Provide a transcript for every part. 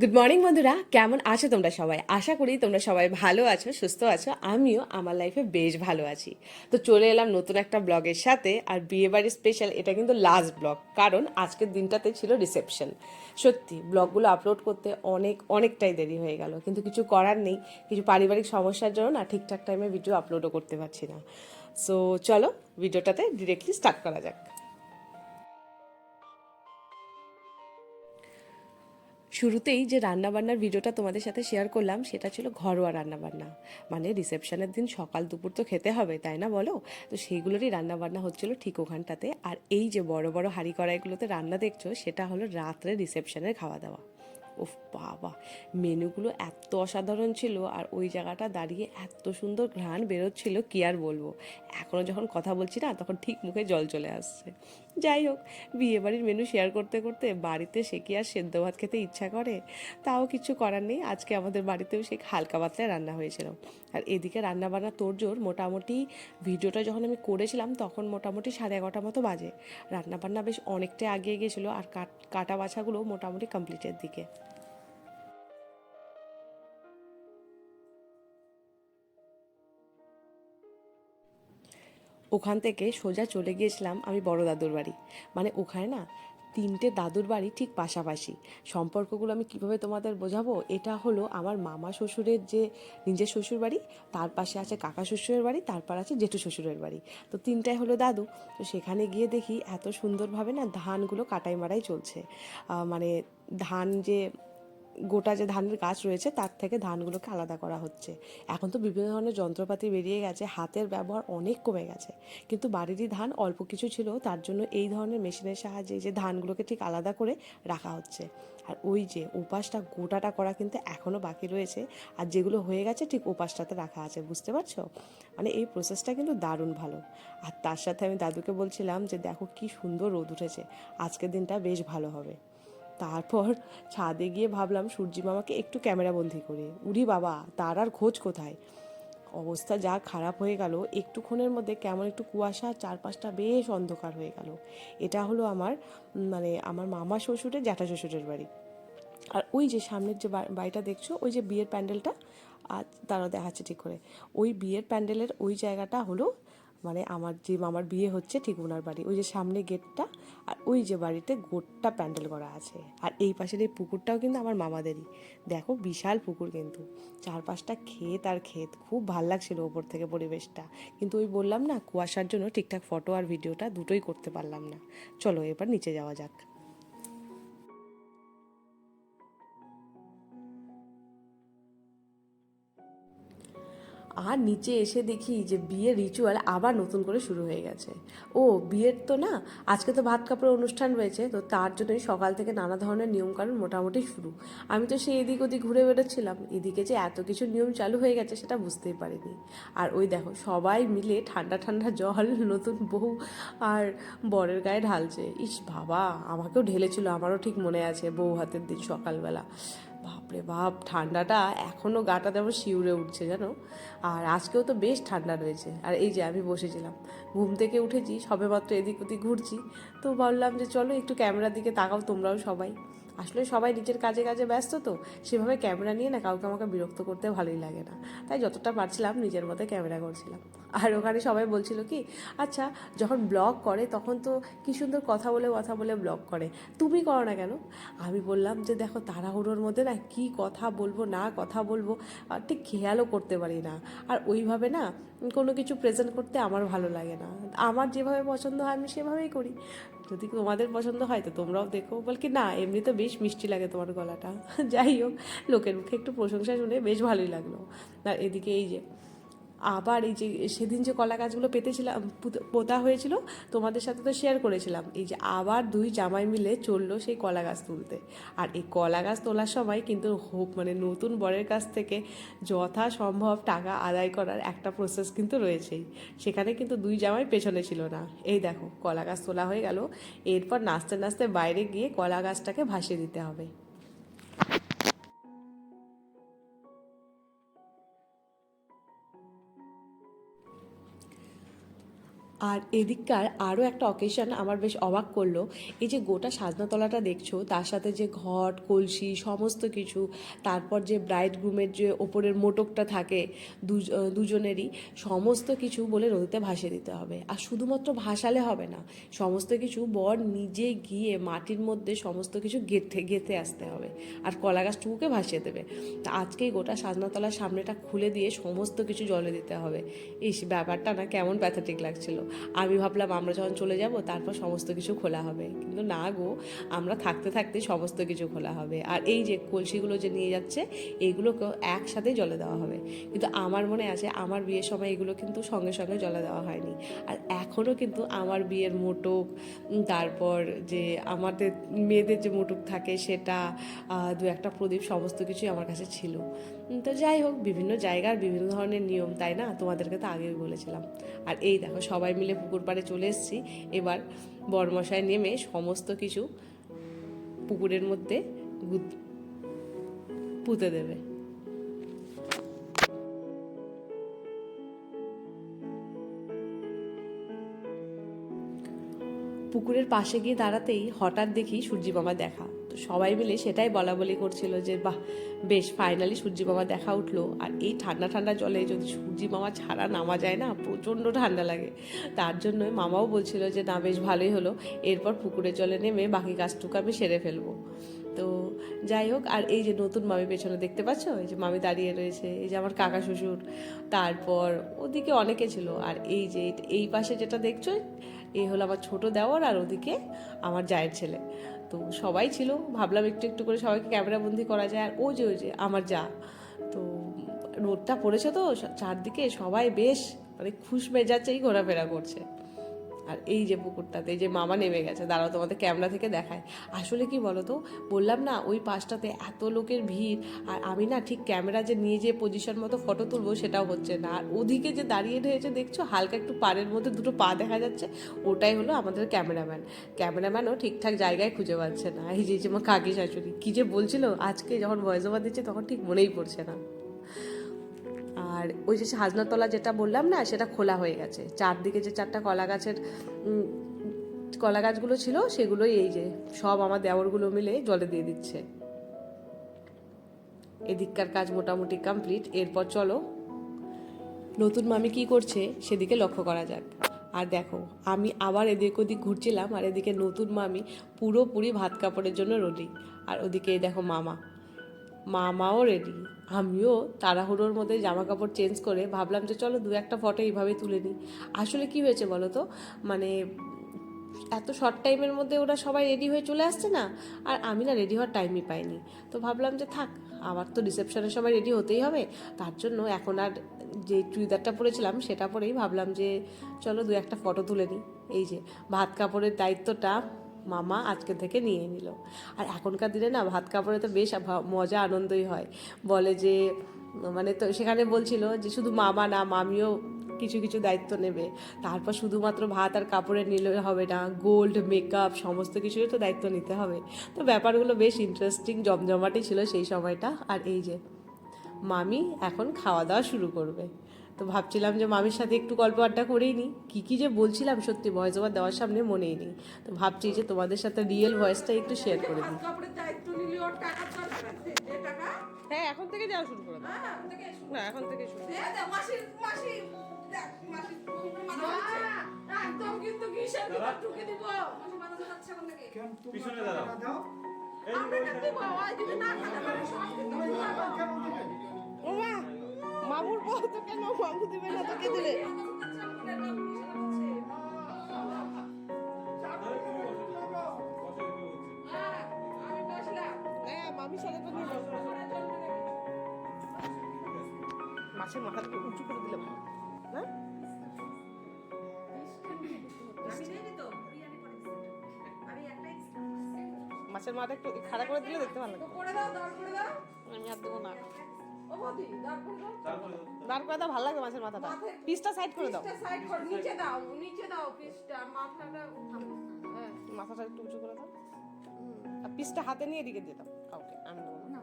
Good morning বন্ধুরা। কেমন আছো তোমরা সবাই? আশা করি তোমরা সবাই ভালো আছো, সুস্থ আছো। আমিও আমার লাইফে বেশ ভালো আছি। তো চলে এলাম নতুন একটা ব্লগের সাথে, আর বিয়েবাড়ির স্পেশাল এটা কিন্তু লাস্ট ব্লগ কারণ আজকের দিনটাতে ছিল রিসেপশন সত্যি ব্লগগুলো আপলোড করতে অনেক, অনেকটাই দেরি হয়ে গেল। কিন্তু কিছু করার নেই, কিছু পারিবারিক সমস্যার জন্য না ঠিকঠাক টাইমে ভিডিও আপলোডও করতে পারছি না। সো চলো ভিডিওটাতে ডিরেক্টলি স্টার্ট করা যাক। শুরুতেই যে রান্নাবান্নার ভিডিওটা তোমাদের সাথে শেয়ার করলাম, সেটা ছিল ঘরোয়া রান্নাবান্না। মানে রিসেপশনের দিন সকাল দুপুর তো খেতে হবে, তাই না বলো? তো সেইগুলোরই রান্নাবান্না হচ্ছিল ঠিক ওখানটাতে। আর এই যে বড় বড় হাঁড়ি কড়াইগুলোতে রান্না দেখছ, সেটা হলো রাত্রে রিসেপশনের খাওয়া দাওয়া ওফ বাবা, মেনুগুলো এত অসাধারণ ছিল আর ওই জায়গাটা দাঁড়িয়ে এত সুন্দর ঘ্রাণ বেরোচ্ছিল, কি আর বলব? এখনও যখন কথা বলছি না, তখন ঠিক মুখে জল চলে আসছে। যাই হোক, বিয়েবাড়ির মেনু শেয়ার করতে করতে বাড়িতে সে কি আর সেদ্ধ ভাত খেতে ইচ্ছা করে? তাও কিছু করার নেই, আজকে আমাদের বাড়িতেও সে হালকা পাতলায় রান্না হয়েছিল। আর এদিকে রান্না বান্না তোড়জোড় মোটামুটি ভিডিওটা যখন আমি করেছিলাম, তখন মোটামুটি সাড়ে এগারোটা মতো বাজে। রান্না বান্না বেশ অনেকটাই আগিয়ে গেছিল আর কাটা বাছাগুলো মোটামুটি কমপ্লিটের দিকে। ওখান থেকে সোজা চলে গিয়েছিলাম আমি বড় দাদুর বাড়ি। মানে ওখানে না তিনটে দাদুর বাড়ি ঠিক পাশাপাশি। সম্পর্কগুলো আমি কীভাবে তোমাদের বোঝাবো? এটা হলো আমার মামা শ্বশুরের যে নিজের শ্বশুর বাড়ি, তার পাশে আছে কাকা শ্বশুরের বাড়ি তারপর আছে জেঠু শ্বশুরের বাড়ি। তো তিনটাই হলো দাদু। তো সেখানে গিয়ে দেখি এত সুন্দরভাবে না ধানগুলো কাটাই মারাই চলছে। মানে ধান যে গোটা যে ধানের গাছ রয়েছে, তার থেকে ধানগুলোকে আলাদা করা হচ্ছে। এখন তো বিভিন্ন ধরনের যন্ত্রপাতি বেরিয়ে গেছে, হাতের ব্যবহার অনেক কমে গেছে। কিন্তু বাড়িরই ধান অল্প কিছু ছিল, তার জন্য এই ধরনের মেশিনের সাহায্যে যে ধানগুলোকে ঠিক আলাদা করে রাখা হচ্ছে। আর ওই যে উপাসটা গোটাটা করা কিন্তু এখনও বাকি রয়েছে, আর যেগুলো হয়ে গেছে ঠিক উপাসটাতে রাখা আছে, বুঝতে পারছ? মানে এই প্রসেসটা কিন্তু দারুণ ভালো। আর তার সাথে আমি দাদুকে বলছিলাম যে, দেখো কি সুন্দর রোদ উঠেছে, আজকের দিনটা বেশ ভালো হবে। তারপর ছাদে গিয়ে ভাবলাম, সূর্যি মামাকে একটু ক্যামেরাবন্দি করে। উড়ি বাবা, তার আর খোঁজ কোথায়? অবস্থা যা খারাপ হয়ে গেল, একটুক্ষণের মধ্যে কেমন একটু কুয়াশা, চারপাশটা বেশ অন্ধকার হয়ে গেল। এটা হলো আমার মানে আমার মামা শ্বশুরের, জ্যাঠা শ্বশুরের বাড়ি। আর ওই যে সামনের যে বাড়িটা দেখছ, ওই যে বিয়ের প্যান্ডেলটা আর তারা দেখাচ্ছে ঠিক করে। ওই বিয়ের প্যান্ডেলের ওই জায়গাটা হলো মানে আমার যে মামার বিয়ে হচ্ছে ঠিক ওনার বাড়ি। ওই যে সামনে গেটটা আর ওই যে বাড়িতে গোটটা প্যান্ডেল করা আছে। আর এই পাশের এই পুকুরটাও কিন্তু আমার মামাদেরই। দেখো বিশাল পুকুর কিন্তু। চারপাশটা ক্ষেত আর ক্ষেত। খুব ভালো লাগছিল ওপর থেকে পরিবেশটা। কিন্তু ওই বললাম না কুয়াশার জন্য ঠিকঠাক ফটো আর ভিডিওটা দুটোই করতে পারলাম না। চলো এবার নিচে যাওয়া যাক। আর নিচে এসে দেখি যে বিয়ের রিচুয়াল আবার নতুন করে শুরু হয়ে গেছে। ও, বিয়ের তো না, আজকে তো ভাত কাপড়ের অনুষ্ঠান রয়েছে, তো তার জন্যই সকাল থেকে নানা ধরনের নিয়মকানুন মোটামুটি শুরু। আমি তো সেই এদিক ওদিক ঘুরে বেড়াচ্ছিলাম, এদিকে যে এত কিছু নিয়ম চালু হয়ে গেছে সেটা বুঝতেই পারিনি। আর ওই দেখো, সবাই মিলে ঠান্ডা ঠান্ডা জল, নতুন বউ আর বরের গায়ে ঢালছে। ইস বাবা, আমাকেও ঢেলেছিল, আমারও ঠিক মনে আছে বউ হাতের দিন সকালবেলা। বাপরে বাপ, ঠান্ডাটা এখনও গাটা যেমন শিউরে উঠছে জানো? আর আজকেও তো বেশ ঠান্ডা রয়েছে। আর এই যে আমি বসেছিলাম, ঘুম থেকে উঠেছি, সবেমাত্র এদিক ওদিক ঘুরছি, তো বললাম যে চলো একটু ক্যামেরার দিকে তাকাও তোমরাও সবাই। আসলে সবাই নিজের কাজে কাজে ব্যস্ত তো, সেভাবে ক্যামেরা নিয়ে না কাউকে আমাকে বিরক্ত করতে ভালোই লাগে না। তাই যতটা পারছিলাম নিজের মধ্যে ক্যামেরা করছিলাম। আর ওখানে সবাই বলছিল কি আচ্ছা যখন ব্লগ করে তখন তো কি সুন্দর কথা বলে কথা বলে ব্লগ করে। তুমি করো না কেন? আমি বললাম যে, দেখো, তাড়াহুড়োর মধ্যে না কি কথা বলব, না কথা বলব ঠিক খেয়ালও করতে পারি না। আর ওইভাবে না কোনো কিছু প্রেজেন্ট করতে আমার ভালো লাগে না। আমার যেভাবে পছন্দ হয় আমি সেভাবেই করি। যদি তোমাদের পছন্দ হয় তো তোমরাও দেখো। বলকি না, এমনি তো বেশ মিষ্টি লাগে তোমার গলাটা। যাই হোক, লোকের মুখে একটু প্রশংসা শুনে বেশ ভালোই লাগল। আর এদিকে এই যে আবার এই যে সেদিন যে কলা গাছগুলো পেতেছিলাম, পুত- হয়েছিল, তোমাদের সাথে তো শেয়ার করেছিলাম। এই যে আবার দুই জামাই মিলে চলল সেই কলা গাছ তুলতে। আর এই কলা গাছ তোলার সময় কিন্তু হোপ মানে নতুন বরের কাছ থেকে যথাসম্ভব টাকা আদায় করার একটা প্রসেস কিন্তু রয়েছেই। সেখানে কিন্তু দুই জামাই পেছনে ছিল না। এই দেখো, কলা গাছ তোলা হয়ে গেল। এরপর নাচতে নাচতে বাইরে গিয়ে কলা গাছটাকে ভাসিয়ে দিতে হবে। আর এদিককার আরও একটা অকেশন আমার বেশ অবাক করল। এই যে গোটা সাজনাতলাটা দেখছ, তার সাথে যে ঘট, কলসি, সমস্ত কিছু, তারপর যে ব্রাইড গ্রুমের যে ওপরের মোটকটা থাকে দুজ- দুজনেরই, সমস্ত কিছু বলে নদীতে ভাসিয়ে দিতে হবে। আর শুধুমাত্র ভাসালে হবে না, সমস্ত কিছু বর নিজে গিয়ে মাটির মধ্যে সমস্ত কিছু গেঁথে গেঁথে আসতে হবে আর কলা গাছটুকুকে ভাসিয়ে দেবে। তা আজকেই গোটা সাজনাতলার সামনেটা খুলে দিয়ে সমস্ত কিছু জলে দিতে হবে। ইস, ব্যাপারটা না কেমন প্যাথেটিক লাগছিল। আমি ভাবলাম আমরা যখন চলে যাব, তারপর সমস্ত কিছু খোলা হবে। কিন্তু না গো, আমরা থাকতে থাকতে সমস্ত কিছু খোলা হবে। আর এই যে কলসিগুলো যে নিয়ে যাচ্ছে এইগুলোকেও একসাথে জলে দেওয়া হবে। কিন্তু আমার মনে আছে, আমার বিয়ের সময় এগুলো কিন্তু সঙ্গে সঙ্গে জলে দেওয়া হয়নি। আর এখনও কিন্তু আমার বিয়ের মোটক তারপর যে আমাদের মেয়েদের যে মোটক থাকে, সেটা দু একটা প্রদীপ, সমস্ত কিছুই আমার কাছে ছিল। তো যাই হোক, বিভিন্ন জায়গার বিভিন্ন ধরনের নিয়ম, তাই না? তোমাদেরকে তো আগেই বলেছিলাম। আর এই দেখো, সবাই মিলে পুকুর পাড়ে চলে এসেছি। এবার বরমশায় নেমে সমস্ত কিছু পুকুরের মধ্যে পুঁতে দেবে। পুকুরের পাশে গিয়ে দাঁড়াতেই হঠাৎ দেখি সূর্যি মামা দেখা। তো সবাই মিলে সেটাই বলা বলি করছিল যে, বাহ, বেশ ফাইনালি সূর্যি মামা দেখা উঠল। আর এই ঠান্ডা ঠান্ডা জলে যদি সূর্যি মামা ছাড়া নামা যায় না, প্রচণ্ড ঠান্ডা লাগে। তার জন্য মামাও বলছিল যে, না, বেশ, ভালোই হলো। এরপর পুকুরের জলে নেমে বাকি কাজটুকু আমি সেরে ফেলব। তো যাই হোক, আর এই যে নতুন মামি পেছনে দেখতে পাচ্ছ? এই যে মামি দাঁড়িয়ে রয়েছে, এই যে আমার কাকা শ্বশুর। তারপর ওদিকে অনেকে ছিল। আর এই যে এই পাশে যেটা দেখছ এই হলো আমার ছোট দেওয়ার আর ওদিকে আমার জায়ের ছেলে। তো সবাই ছিল। ভাবলাম একটু একটু করে সবাইকে ক্যামেরাবন্দি করা যায়। আর ও যে, ওই যে, আমার যা। তো রোডটা পড়েছে তো চারদিকে সবাই বেশ মানে খুশ মেজাজেই ঘোরাফেরা করছে। আর এই যে পুকুরটাতে, এই যে মামা নেমে গেছে, দাঁড়াও তোমাদের ক্যামেরা থেকে দেখায় আসলে কি বলো তো বললাম না ওই পাশটাতে এত লোকের ভিড়, আর আমি না ঠিক ক্যামেরা যে নিয়ে যে পজিশন মতো ফটো তুলবো সেটাও হচ্ছে না। আর ওদিকে যে দাঁড়িয়ে রয়েছে দেখছ, হালকা একটু পাড়ের মধ্যে দুটো পা দেখা যাচ্ছে, ওটাই হলো আমাদের ক্যামেরাম্যান ক্যামেরাম্যানও ঠিকঠাক জায়গায় খুঁজে পাচ্ছে না। এই যে আমার কাকি শাশুড়ি, কী যে বলছিল, আজকে যখন ভয়েস ওভার দিচ্ছে তখন ঠিক মনেই পড়ছে না। আর ওই যে হাজনাতলা যেটা বললাম না, সেটা খোলা হয়ে গেছে। চারদিকে যে চারটা কলা গাছের কলা গাছগুলো ছিল, সেগুলোই এই যে সব আমার দেওরগুলো মিলে জলে দিয়ে দিচ্ছে। এদিককার কাজ মোটামুটি কমপ্লিট। এরপর চলো, নতুন মামি কি করছে সেদিকে লক্ষ্য করা যাক। আর দেখো, আমি আবার এদিক ওদিক ঘুরছিলাম, আর এদিকে নতুন মামি পুরোপুরি ভাত কাপড়ের জন্য রেডি আর ওদিকে দেখো মামা। মামাও রেডি আমিও তাড়াহুড়োর মধ্যে জামা কাপড় চেঞ্জ করে ভাবলাম যে চলো দু একটা ফটো এইভাবে তুলে নিই। আসলে কি হয়েছে বলো তো মানে এত শর্ট টাইমের মধ্যে ওরা সবাই রেডি হয়ে চলে আসছে না? আর আমি না রেডি হওয়ার টাইমই পাইনি। তো ভাবলাম যে থাক, আবার তো রিসেপশনের সময় রেডি হতেই হবে। তার জন্য এখন আর যে চুড়িদারটা পরেছিলাম সেটা পরেই ভাবলাম যে চলো দু একটা ফটো তুলে নিই। এই যে ভাত কাপড়ের দায়িত্বটা মামা আজকে থেকে নিয়ে নিল। আর এখনকার দিনে না ভাত কাপড়ে তো বেশ মজা আনন্দই হয়। বলে যে মানে তো সেখানে বলছিল যে শুধু মামা না, মামিও কিছু কিছু দায়িত্ব নেবে। তারপর শুধুমাত্র ভাত আর কাপড়ে নিলে হবে না, গোল্ড, মেকআপ সমস্ত কিছুরই তো দায়িত্ব নিতে হবে। তো ব্যাপারগুলো বেশ ইন্টারেস্টিং জমজমাটি ছিল সেই সময়টা। আর এই যে, মামি এখন খাওয়া দাওয়া শুরু করবে। তো ভাবছিলাম যে মামির সাথে একটু গল্প আড্ডা করেই নিই কী কী যে বলছিলাম সত্যি ভয়েস ওভার দেওয়ার সামনে মনেই নেই তো ভাবছি যে তোমাদের সাথে রিয়েল ভয়েসটা একটু শেয়ার করে দিই হ্যাঁ এখন থেকে যাওয়া শুরু করো হ্যাঁ, এখন থেকে শুরু। না এখন থেকে শুরু দে, দে, মাসির- মাসি- দেখ, মাসির মাথা হচ্ছে। একদম কিন্তু কিসের ভিতর ঢুকে দিব। মাসি মাথা চালাচ্ছে এখন থেকে। পিছনে দাঁড়াও আমরা এটা দিব, যদি না খাতে পারে, সব কিন্তু খাব। ওমা মামুর বউ তো কেন মামু দিবে না তোকে দিলে হ্যাঁ। হ্যাঁ মামির মাছের উঁচু করে দিলে ভালো দিছি। মাছের মাথা একটু খাড়া করে দিলে দেখতে ভালো। আমি আর দেবো না দাঁড় করে দাও। ভালো লাগে মাছের মাথাটা। পিসটা সাইড করে দাও। সাইড করে নিচে দাও নিচে দাও পিসটা মাথাটা হ্যাঁ, মাথাটা একটু উঁচু করে দাও। পিসটা হাতে নিয়ে এদিকে দিয়ে দাও। কাউকে আমি দেবো না।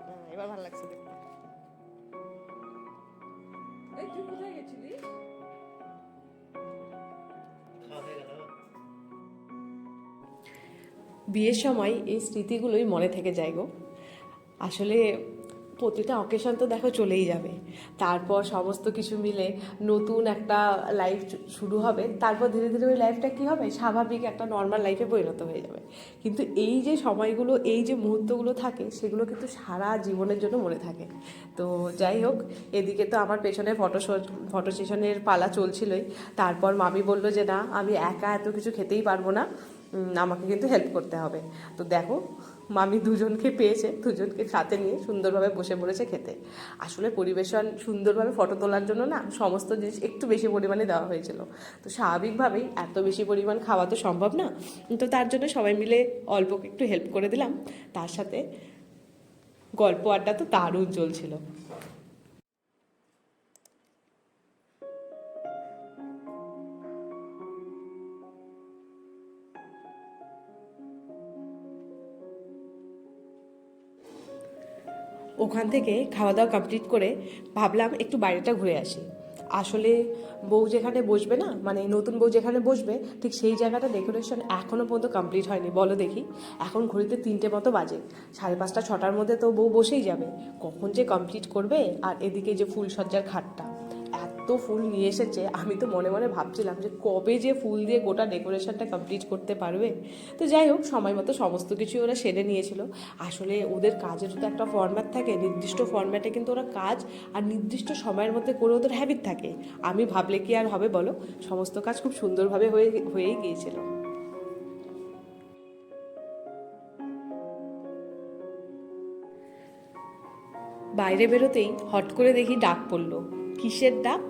হ্যাঁ, এবার ভালো লাগছে দেখতে। বিয়ের সময় এই স্মৃতিগুলোই মনে থেকে যায় গো। আসলে প্রতিটা অকেশন তো দেখো চলেই যাবে। তারপর সমস্ত কিছু মিলে নতুন একটা লাইফ শুরু হবে। তারপর ধীরে ধীরে ওই লাইফটা কী হবে? স্বাভাবিক একটা নর্মাল লাইফে পরিণত হয়ে যাবে। কিন্তু এই যে সময়গুলো, এই যে মুহূর্তগুলো থাকে, সেগুলো কিন্তু সারা জীবনের জন্য মনে থাকে। তো যাই হোক, এদিকে তো আমার পেছনে ফটো ফটো সেশনের পালা চলছিলই। তারপর মামি বলল যে, না, আমি একা এত কিছু খেতেই পারব না। আমাকে কিন্তু হেল্প করতে হবে। তো দেখো মামি দুজনকে পেয়েছে, দুজনকে সাথে নিয়ে সুন্দরভাবে বসে পড়েছে খেতে। আসলে পরিবেশন সুন্দরভাবে ফটো তোলার জন্য না সমস্ত জিনিস একটু বেশি পরিমাণে দেওয়া হয়েছিল। তো স্বাভাবিকভাবেই এত বেশি পরিমাণ খাওয়া তো সম্ভব না। তো তার জন্য সবাই মিলে অল্প একটু হেল্প করে দিলাম। তার সাথে গল্প আড্ডা তো দারুণ চলছিল। ওখান থেকে খাওয়া দাওয়া কমপ্লিট করে ভাবলাম একটু বাইরেটা ঘুরে আসি। আসলে বউ যেখানে বসবে না মানে নতুন বউ যেখানে বসবে, ঠিক সেই জায়গাটা ডেকোরেশন এখনও পর্যন্ত কমপ্লিট হয়নি। বলো দেখি, এখন ঘড়িতে তিনটে মতো বাজে। সাড়ে পাঁচটা, ছটার মধ্যে তো বউ বসেই যাবে। কখন যে কমপ্লিট করবে আর এদিকে যে ফুলসজ্জার খাটটা। এত ফুল নিয়ে এসেছে, আমি তো মনে মনে ভাবছিলাম যে কবে যে ফুল দিয়ে গোটা ডেকোরেশনটা কমপ্লিট করতে পারবে। তো যাই হোক, সময় মতো সমস্ত কিছুই ওরা সেরে নিয়েছিল। আসলে ওদের কাজের তো একটা ফর্ম্যাট থাকে, নির্দিষ্ট ফর্ম্যাটে কিন্তু ওরা কাজ আর নির্দিষ্ট সময়ের মধ্যে করে ওদের হ্যাবিট থাকে। আমি ভাবলে কি আর হবে বলো? সমস্ত কাজ খুব সুন্দরভাবে হয়ে, হয়েই গিয়েছিল। বাইরে বেরোতেই হট করে দেখি ডাক পড়ল। কিসের ডাক?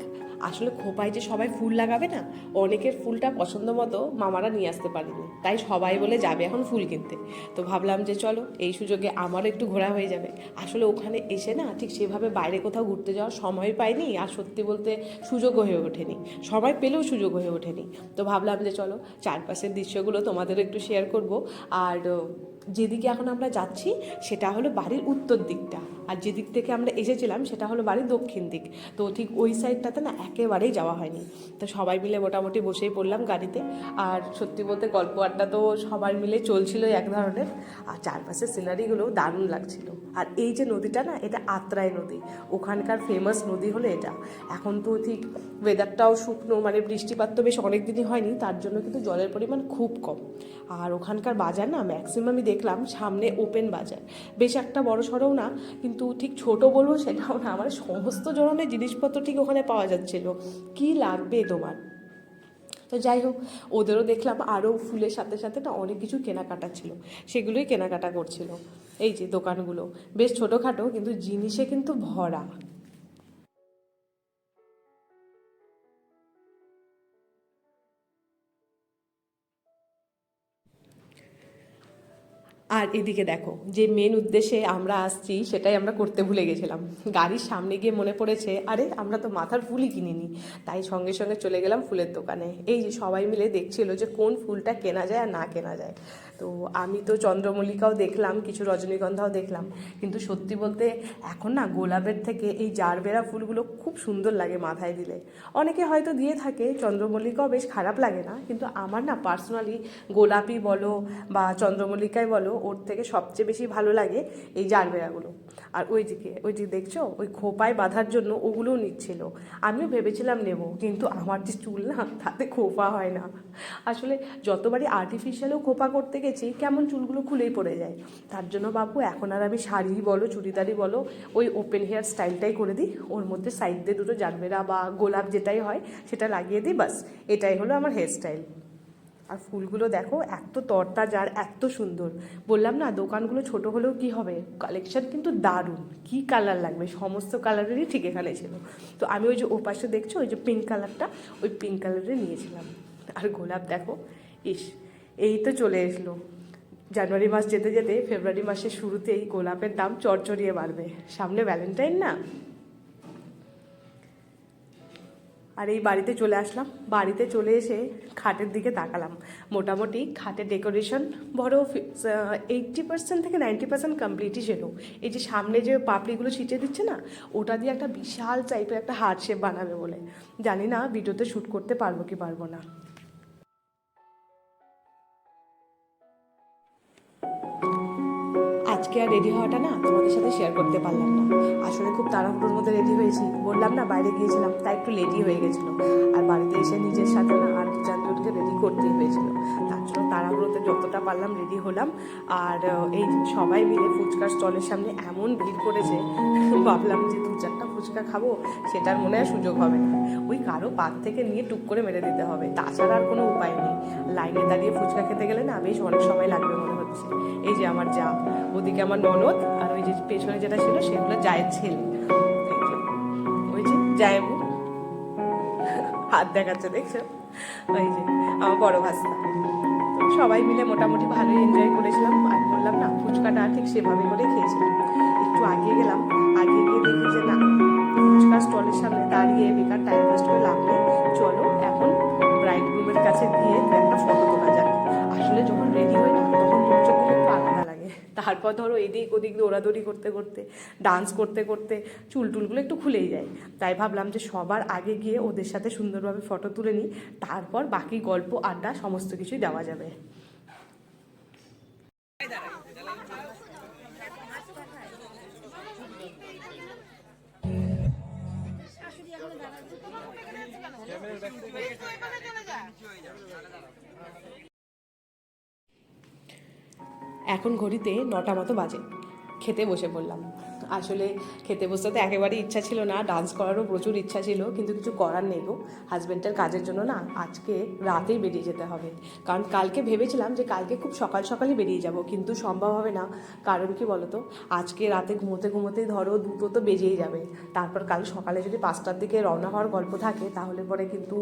আসলে খোপায় যে সবাই ফুল লাগাবে না, অনেকের ফুলটা পছন্দ মতো মামারা নিয়ে আসতে পারেনি। তাই সবাই বলে যাবে এখন ফুল কিনতে। তো ভাবলাম যে চলো, এই সুযোগে আমারও একটু ঘোরা হয়ে যাবে। আসলে ওখানে এসে না ঠিক সেভাবে বাইরে কোথাও ঘুরতে যাওয়ার সময় পাইনি আর সত্যি বলতে সুযোগও হয়ে ওঠেনি। সময় পেলেও সুযোগ হয়ে ওঠেনি। তো ভাবলাম যে চলো, চারপাশের দৃশ্যগুলো তোমাদেরও একটু শেয়ার করব। আর যেদিকে এখন আমরা যাচ্ছি, সেটা হলো বাড়ির উত্তর দিকটা। আর যেদিক থেকে আমরা এসেছিলাম, সেটা হলো বাড়ির দক্ষিণ দিক। তো ঠিক ওই সাইডটাতে না একেবারেই যাওয়া হয়নি। তো সবাই মিলে মোটামুটি বসেই পড়লাম গাড়িতে। আর সত্যি বলতে গল্প আড্ডা তো সবাই মিলে চলছিলই এক ধরনের। আর চারপাশের সিনারিগুলো দারুণ লাগছিল। আর এই যে নদীটা না, এটা আত্রাই নদী। ওখানকার ফেমাস নদী হলো এটা। এখন তো ঠিক ওয়েদারটাও শুকনো মানে বৃষ্টিপাত তো বেশ অনেক দিনই হয়নি, তার জন্য কিন্তু জলের পরিমাণ খুব কম। আর ওখানকার বাজার না ম্যাক্সিমামই দেখলাম সামনে ওপেন বাজার। বেশ একটা বড় সড়ও না, কিন্তু ঠিক ছোট বলব সেটাও না, আমার সমস্ত ধরনের জিনিসপত্র ঠিক ওখানে পাওয়া যাচ্ছিল। কি লাগবে তোমার? তো যাই হোক, ওদেরও দেখলাম আরও ফুলের সাথে সাথে না অনেক কিছু কেনাকাটা ছিল, সেগুলোই কেনাকাটা করছিল। এই যে দোকানগুলো, বেশ ছোটোখাটো কিন্তু জিনিসে কিন্তু ভরা। আর এদিকে দেখো, যে মেন উদ্দেশ্যে আমরা আসছি, সেটাই আমরা করতে ভুলে গেছিলাম। গাড়ির সামনে গিয়ে মনে পড়েছে, আরে আমরা তো মাথার ফুলই কিনিনি। তাই সঙ্গে সঙ্গে চলে গেলাম ফুলের দোকানে। এই যে সবাই মিলে দেখছিল যে কোন ফুলটা কেনা যায় আর না কেনা যায়। তো আমি তো চন্দ্রমল্লিকাও দেখলাম, কিছু রজনীগন্ধাও দেখলাম। কিন্তু সত্যি বলতে এখন না গোলাপের থেকে এই জারবেরা ফুলগুলো খুব সুন্দর লাগে মাথায় দিলে। অনেকে হয়তো দিয়ে থাকে, চন্দ্রমল্লিকাও বেশ খারাপ লাগে না, কিন্তু আমার না পার্সোনালি গোলাপি বলো বা চন্দ্রমল্লিকায় বলো, ওর থেকে সবচেয়ে বেশি ভালো লাগে এই জারবেরাগুলো। আর ওই দিকে ওই যে দেখছ? ওই খোপায় বাঁধার জন্য ওগুলোও নিচ্ছিল। আমিও ভেবেছিলাম নেব, কিন্তু আমার যে চুল না, তাতে খোপা হয় না। আসলে যতবারই আর্টিফিশিয়ালও খোপা করতে গেছি, কেমন চুলগুলো খুলেই পড়ে যায়। তার জন্য বাবু এখন আর আমি শাড়ি বলো চুড়িদারি বলো, ওই ওপেন হেয়ার স্টাইলটাই করে দিই। ওর মধ্যে সাইড দিয়ে দুটো জারবেরা বা গোলাপ যেটাই হয়, সেটা লাগিয়ে দিই বাস এটাই হলো আমার হেয়ার স্টাইল আর ফুলগুলো দেখো, এত তরতাজা আর এত সুন্দর। বললাম না, দোকানগুলো ছোট হলেও কি হবে? কালেকশন কিন্তু দারুণ। কি কালার লাগবে? সমস্ত কালারেরই ঠিক এখানে ছিল। তো আমি ওই যে ওপাশে দেখছ, ওই যে পিঙ্ক কালারটা ওই পিঙ্ক কালারে নিয়েছিলাম। আর গোলাপ দেখো, ইস এই তো চলে এসলো। জানুয়ারি মাস যেতে যেতে ফেব্রুয়ারি মাসের শুরুতেই গোলাপের দাম চড়চড়িয়ে বাড়বে। সামনে ভ্যালেন্টাইন না? আর এই বাড়িতে চলে আসলাম। বাড়িতে চলে এসে খাটের দিকে তাকালাম। মোটামুটি খাটের ডেকোরেশন বড় এইটটি পার্সেন্ট থেকে নাইনটি পার্সেন্ট কমপ্লিটই ছিল। এই যে সামনে যে পাপড়িগুলো ছিটিয়ে দিচ্ছে না, ওটা দিয়ে একটা বিশাল টাইপের একটা হার্ট শেপ বানাবে বলে। জানি না ভিডিওতে শ্যুট করতে পারব কি পারব না। আজকে আর রেডি হওয়াটা না তোমাদের সাথে শেয়ার করতে পারলাম না। আসলে খুব তাড়াহুড়োর মধ্যে রেডি হয়েছি। বললাম না, বাইরে গিয়েছিলাম, তাই একটু লেটই হয়ে গেছিল। আর বাড়িতে এসে নিজের সাথে না আর দু চারজনকে রেডি করতেই হয়েছিল। তার জন্য তাড়াহুড়োতে যতটা পারলাম রেডি হলাম। আর এই সবাই মিলে ফুচকার স্টলের সামনে এমন ভিড় করেছে, ভাবলাম যে দু চারটা ফুচকা খাব, সেটার মনে হয় সুযোগ হবে না। ওই কারও পাত থেকে নিয়ে টুক করে মেরে দিতে হবে। তাছাড়া আর কোনো উপায় নেই। লাইনে দাঁড়িয়ে ফুচকা খেতে গেলে না বেশ অনেক সময় লাগবে মনে হচ্ছে। এই যে আমার যা, ওদিকে আমার ননদ আর ওই যে পেছনে যেটা ছিল সেগুলো জায়ের ছেলে। ওই যে জায়েবু হাত দেখাচ্ছে, দেখছ? ওই যে আমার বড় ভাস্তা। সবাই মিলে মোটামুটি ভালোই এনজয় করেছিলাম। আর বললাম, না, ফুচকাটা ঠিক সেভাবে করে খেয়েছিলাম। একটু আগে গেলাম, আগে গিয়ে দেখি যে না ফুচকা স্টলের সামনে দাঁড়িয়ে বেকার টাইম ওয়েস্ট করে লাভ নেই। চলো, এখন ব্রাইড রুমের কাছে গিয়ে একটা ফটো তারপর ধরো এদিক ওদিক দৌড়াদৌড়ি করতে করতে ডান্স করতে করতে চুল টুলগুলো একটু খুলেই যায়। তাই ভাবলাম যে সবার আগে গিয়ে ওদের সাথে সুন্দরভাবে ফটো তুলে নিই, তারপর বাকি গল্প, আড্ডা সমস্ত কিছুই দেওয়া যাবে। এখন ঘড়িতে নটা মতো বাজে। খেতে বসে পড়লাম। আসলে খেতে বসতে তো একেবারেই ইচ্ছা ছিল না ডান্স করারও প্রচুর ইচ্ছা ছিল, কিন্তু কিছু করার নেই গো। হাজব্যান্ডের কাজের জন্য না আজকে রাতেই বেরিয়ে যেতে হবে। কারণ কালকে ভেবেছিলাম যে কালকে খুব সকাল সকালই বেরিয়ে যাব, কিন্তু সম্ভব হবে না। কারণ কি বলতো? আজকে রাতে ঘুমোতে ঘুমোতেই ধরো দুটো তো বেজেই যাবে। তারপর কাল সকালে যদি পাঁচটার দিকে রওনা হওয়ার গল্প থাকে, তাহলে পরে কিন্তু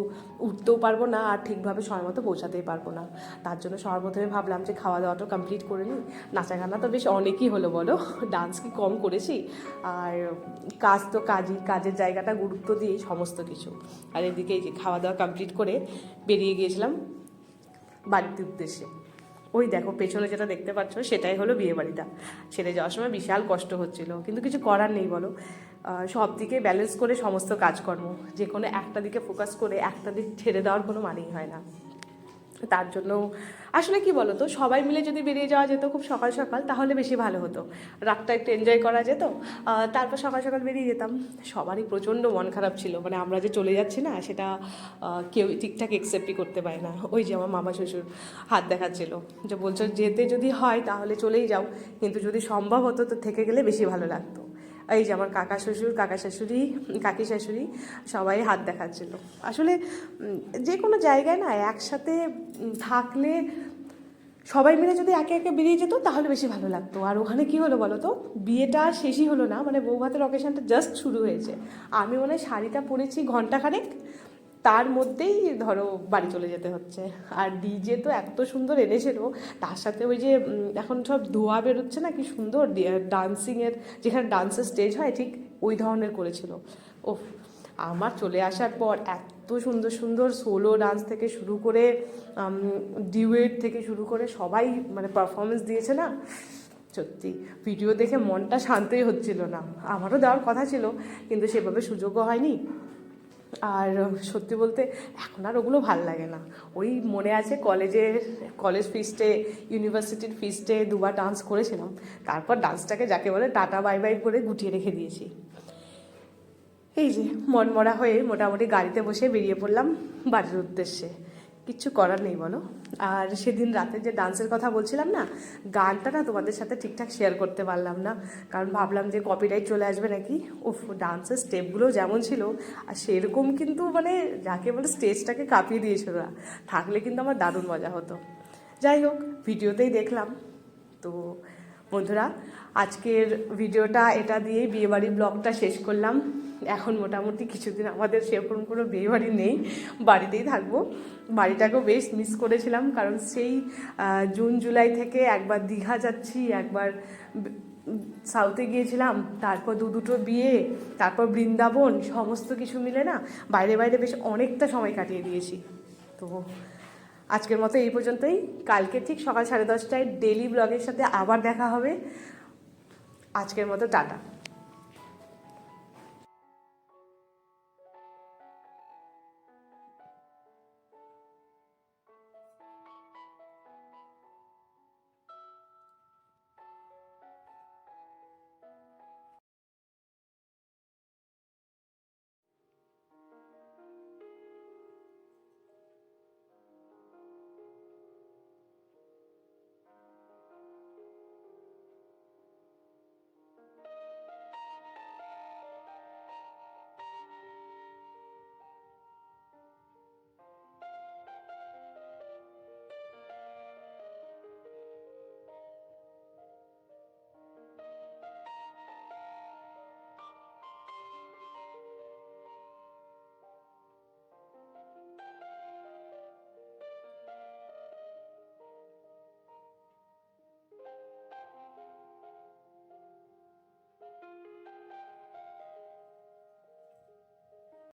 উঠতেও পারব না আর ঠিকভাবে সময় মতো পৌঁছাতেই পারব না। তার জন্য সবার প্রথমে ভাবলাম যে খাওয়া দাওয়াটা কমপ্লিট করে নিই। নাচা গানা তো বেশ অনেকই হলো বলো। ডান্স কি কম করেছি? আর কাজ তো কাজই, কাজের জায়গাটা, গুরুত্ব দিয়েই সমস্ত কিছু। আর এদিকে যে খাওয়া দাওয়া কমপ্লিট করে বেরিয়ে গিয়েছিলাম বাড়িতে উদ্দেশ্যে। ওই দেখো, পেছনে যেটা দেখতে পাচ্ছ, সেটাই হলো বিয়ে বাড়িটা। ছেড়ে যাওয়ার সময় বিশাল কষ্ট হচ্ছিল। কিন্তু কিছু করার নেই বলো। সব দিকে ব্যালেন্স করে সমস্ত কাজকর্ম। যে কোনো একটা দিকে ফোকাস করে একটা দিক ছেড়ে দেওয়ার কোনো মানেই হয় না। তার জন্য আসলে কি বলতো, সবাই মিলে যদি বেরিয়ে যাওয়া যেত খুব সকাল সকাল, তাহলে বেশি ভালো হতো। রাতটা একটু এনজয় করা যেত তারপর সকাল সকাল বেরিয়ে যেতাম। সবারই প্রচণ্ড মন খারাপ ছিল মানে আমরা যে চলে যাচ্ছি না, সেটা কেউ ঠিকঠাক একসেপ্টই করতে পারে না। ওই যে আমার মামা শ্বশুর হাত দেখাচ্ছিল, যে বলছো, যেতে যদি হয় তাহলে চলেই যাও, কিন্তু যদি সম্ভব হতো তো থেকে গেলে বেশি ভালো লাগতো। এই যে আমার কাকা শ্বশুর, কাকা শাশুড়ি, কাকি শাশুড়ি, সবাই হাত দেখাচ্ছিল। আসলে যে কোনো জায়গায় না একসাথে থাকলে সবাই মিলে যদি একে একে বেরিয়ে যেত, তাহলে বেশি ভালো লাগতো। আর ওখানে কি হলো বলো তো? বিয়েটা শেষই হলো না মানে বউ ভাতের অকেশনটা জাস্ট শুরু হয়েছে। আমি মনে হয় শাড়িটা পরেছি ঘন্টাখানেক তার মধ্যেই ধরো বাড়ি চলে যেতে হচ্ছে। আর ডিজে তো এত সুন্দর এনেছিল, তার সাথে ওই যে এখন সব ধোয়া বেরোচ্ছে না কি সুন্দর ডান্সিংয়ের যেখানে ডান্সের স্টেজ হয় ঠিক ওই ধরনের করেছিল। ও আমার চলে আসার পর এত সুন্দর সুন্দর সোলো ডান্স থেকে শুরু করে ডিউয়েট থেকে শুরু করে সবাই মানে পারফরমেন্স দিয়েছে না। সত্যি ভিডিও দেখে মনটা শান্তই হচ্ছিল না। আমারও দেওয়ার কথা ছিল, কিন্তু সেভাবে সুযোগও হয়নি। আর সত্যি বলতে এখন আর ওগুলো ভালো লাগে না। ওই মনে আছে কলেজের কলেজ ফিস্টে ইউনিভার্সিটির ফিস্টে দুবার ডান্স করেছিলাম। তারপর ডান্সটাকে যাকে বলে টাটা বাই বাই করে গুটিয়ে রেখে দিয়েছি। এই যে মনমরা হয়ে মোটামুটি গাড়িতে বসে বেরিয়ে পড়লাম বাড়ির উদ্দেশ্যে। কিচ্ছু করার নেই, বলো। আর সেদিন রাতে যে ডান্সের কথা বলছিলাম না, গানটা না তোমাদের সাথে ঠিকঠাক শেয়ার করতে পারলাম না। কারণ ভাবলাম যে কপিরাইট চলে আসবে নাকি? উফ, ডান্সের স্টেপগুলো যেমন ছিল, আর সেরকম কিন্তু মানে যাকে বলে স্টেজটাকে কাঁপিয়ে দিয়েছিল না থাকলে কিন্তু আমার দারুণ মজা হতো। যাই হোক, ভিডিওতেই দেখলাম। তো বন্ধুরা, আজকের ভিডিওটা এটা দিয়েই বিয়েবাড়ির ব্লগটা শেষ করলাম। এখন মোটামুটি কিছুদিন আমাদের সেরকম কোনো বিয়ে বাড়ি নেই, বাড়িতেই থাকব। বাড়িটাকেও বেশ মিস করেছিলাম, কারণ সেই জুন জুলাই থেকে একবার দীঘা যাচ্ছি, একবার সাউথে গিয়েছিলাম, তারপর দু দুটো বিয়ে, তারপর বৃন্দাবন, সমস্ত কিছু মিলে না বাইরে বাইরে বেশ অনেকটা সময় কাটিয়ে দিয়েছি। তো আজকের মতো এই পর্যন্তই। কালকে ঠিক সকাল সাড়ে দশটায় ডেলি ব্লগের সাথে আবার দেখা হবে। আজকের মতো টাটা।